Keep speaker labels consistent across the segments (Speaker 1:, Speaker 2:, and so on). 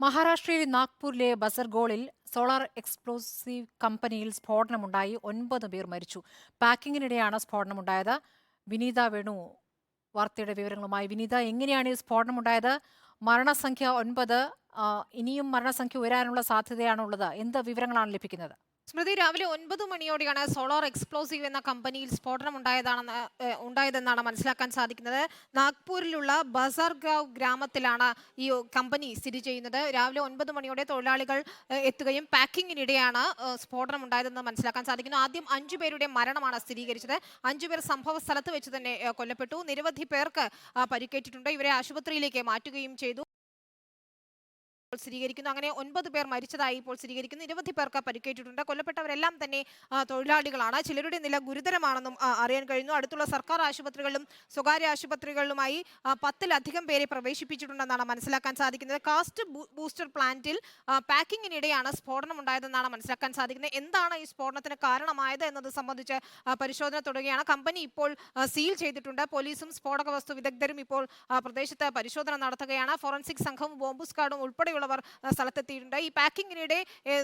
Speaker 1: മഹാരാഷ്ട്രയിലെ നാഗ്പൂരിലെ ബസർഗോളിൽ solar explosive കമ്പനിയിൽ സ്ഫോടനമുണ്ടായി. ഒൻപത് പേർ മരിച്ചു. പാക്കിങ്ങിനിടെയാണ് സ്ഫോടനമുണ്ടായത്. വിനീത വേണു വാർത്തയുടെ വിവരങ്ങളുമായി. വിനീത എങ്ങനെയാണ് ഈ സ്ഫോടനമുണ്ടായത്? മരണസംഖ്യ ഒൻപത്. ഇനിയും മരണസംഖ്യ ഉയരാനുള്ള സാധ്യതയാണുള്ളത്. എന്ത് വിവരങ്ങളാണ് ലഭിക്കുന്നത്?
Speaker 2: സ്മൃതി രാവിലെ ഒൻപത് മണിയോടെയാണ് സോളാർ എക്സ്പ്ലോസീവ് എന്ന കമ്പനിയിൽ സ്ഫോടനം ഉണ്ടായതാണെന്ന് ഉണ്ടായതെന്നാണ് മനസ്സിലാക്കാൻ സാധിക്കുന്നത്. നാഗ്പൂരിലുള്ള ബസാർഗാവ് ഗ്രാമത്തിലാണ് ഈ കമ്പനി സ്ഥിതി ചെയ്യുന്നത്. രാവിലെ ഒൻപത് മണിയോടെ തൊഴിലാളികൾ എത്തുകയും പാക്കിങ്ങിനിടെയാണ് സ്ഫോടനം ഉണ്ടായതെന്ന് മനസ്സിലാക്കാൻ സാധിക്കുന്നു. ആദ്യം അഞ്ചു പേരുടെ മരണമാണ് സ്ഥിരീകരിച്ചത്. അഞ്ചു പേർ സംഭവ സ്ഥലത്ത് വെച്ച് തന്നെ കൊല്ലപ്പെട്ടു. നിരവധി പേർക്ക് പരിക്കേറ്റിട്ടുണ്ട്. ഇവരെ ആശുപത്രിയിലേക്ക് മാറ്റുകയും ചെയ്തു. സ്ഥിരീകരിക്കുന്നു. അങ്ങനെ ഒൻപത് പേർ മരിച്ചതായി ഇപ്പോൾ സ്ഥിരീകരിക്കുന്നു. നിരവധി പേർക്ക് പരിക്കേറ്റിട്ടുണ്ട്. കൊല്ലപ്പെട്ടവരെല്ലാം തന്നെ തൊഴിലാളികളാണ്. ചിലരുടെ നില ഗുരുതരമാണെന്നും അറിയാൻ കഴിഞ്ഞു അടുത്തുള്ള സർക്കാർ ആശുപത്രികളിലും സ്വകാര്യ ആശുപത്രികളിലുമായി പത്തിലധികം പേരെ പ്രവേശിപ്പിച്ചിട്ടുണ്ടെന്നാണ് മനസ്സിലാക്കാൻ സാധിക്കുന്നത്. കാസ്റ്റ് ബൂസ്റ്റർ പ്ലാന്റിൽ പാക്കിങ്ങിനിടെയാണ് സ്ഫോടനം ഉണ്ടായതെന്നാണ് മനസ്സിലാക്കാൻ സാധിക്കുന്നത്. എന്താണ് ഈ സ്ഫോടനത്തിന് കാരണമായത് എന്നത് സംബന്ധിച്ച് പരിശോധന തുടരുകയാണ്. കമ്പനി ഇപ്പോൾ സീൽ ചെയ്തിട്ടുണ്ട്. പോലീസും സ്ഫോടക വസ്തു വിദഗ്ധരും ഇപ്പോൾ പ്രദേശത്ത് പരിശോധന നടത്തുകയാണ്. ഫോറൻസിക് സംഘവും ബോംബ് സ്ക്വാഡും ഉൾപ്പെടെയുള്ളവർ ആ, സ്ഥലത്തെത്തിയിട്ടുണ്ട്. ഈ പാക്കിങ്ങിനിടെ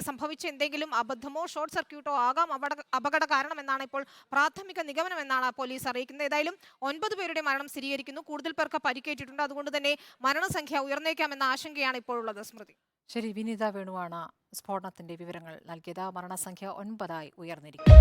Speaker 2: സംഭവിച്ച എന്തെങ്കിലും അബദ്ധമോ ഷോർട്ട് സർക്യൂട്ടോ ആകാം അപകട കാരണമെന്നാണ് ഇപ്പോൾ പ്രാഥമിക നിഗമനമെന്നാണ് പോലീസ് അറിയിക്കുന്നത്. ഏതായാലും ഒൻപത് പേരുടെ മരണം സ്ഥിരീകരിക്കുന്നു. കൂടുതൽ പേർക്ക് പരിക്കേറ്റിട്ടുണ്ട്. അതുകൊണ്ട് തന്നെ മരണസംഖ്യ ഉയർന്നേക്കാമെന്ന ആശങ്കയാണ് ഇപ്പോഴുള്ളത് സ്മൃതി.
Speaker 1: ശരി വിനീത വേണുവാണ് സ്ഫോടനത്തിന്റെ വിവരങ്ങൾ നൽകിയത്. മരണസംഖ്യ ഒൻപതായി ഉയർന്നിരിക്കുന്നു.